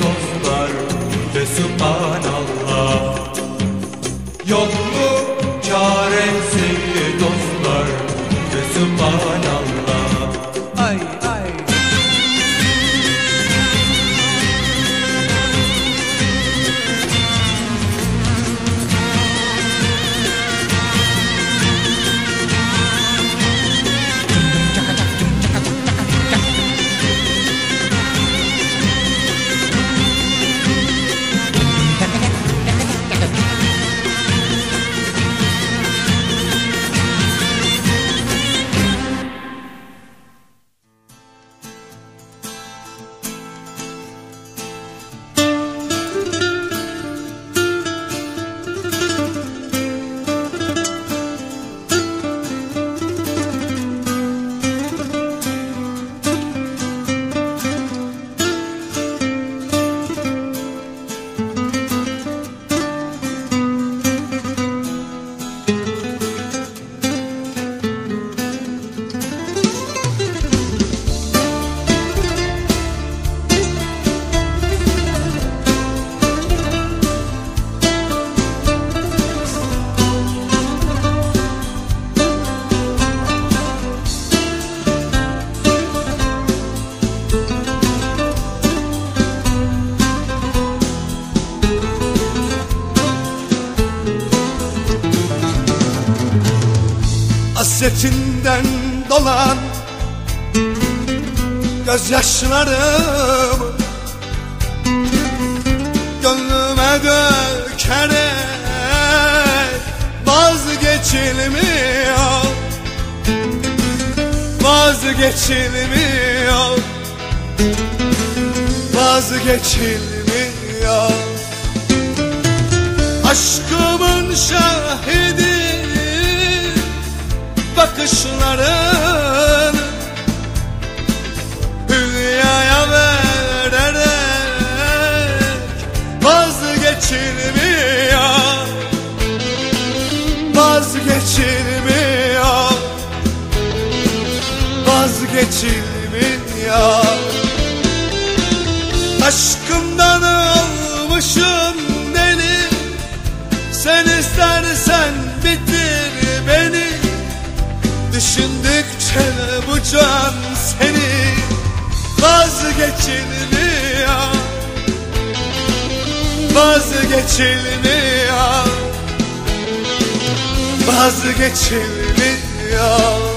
mu Hasretinden dolan Gözyaşlarım. Gönlüme dökerek Vazgeçilmiyor Vazgeçilmiyor Vazgeçilmiyor. Aşkımın şahidi bakışların Hülyaya vererek vazgeçilmiyor. Vazgeçilmiyor. Vazgeçilmiyor. Aşkımdan olmuşum deli. Sen istersen bitir Düşündükçe bu can seni vazgeçilmiyor. Vazgeçilmiyor. Vazgeçilmiyor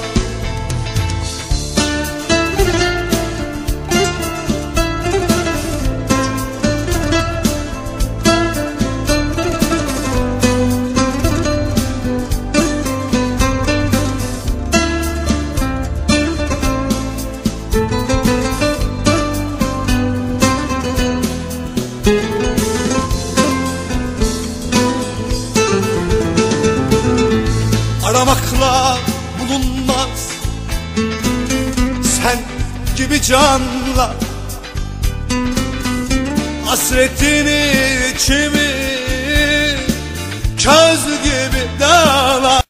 gibi canlar. Hasretini içimi Köz gibi dağlar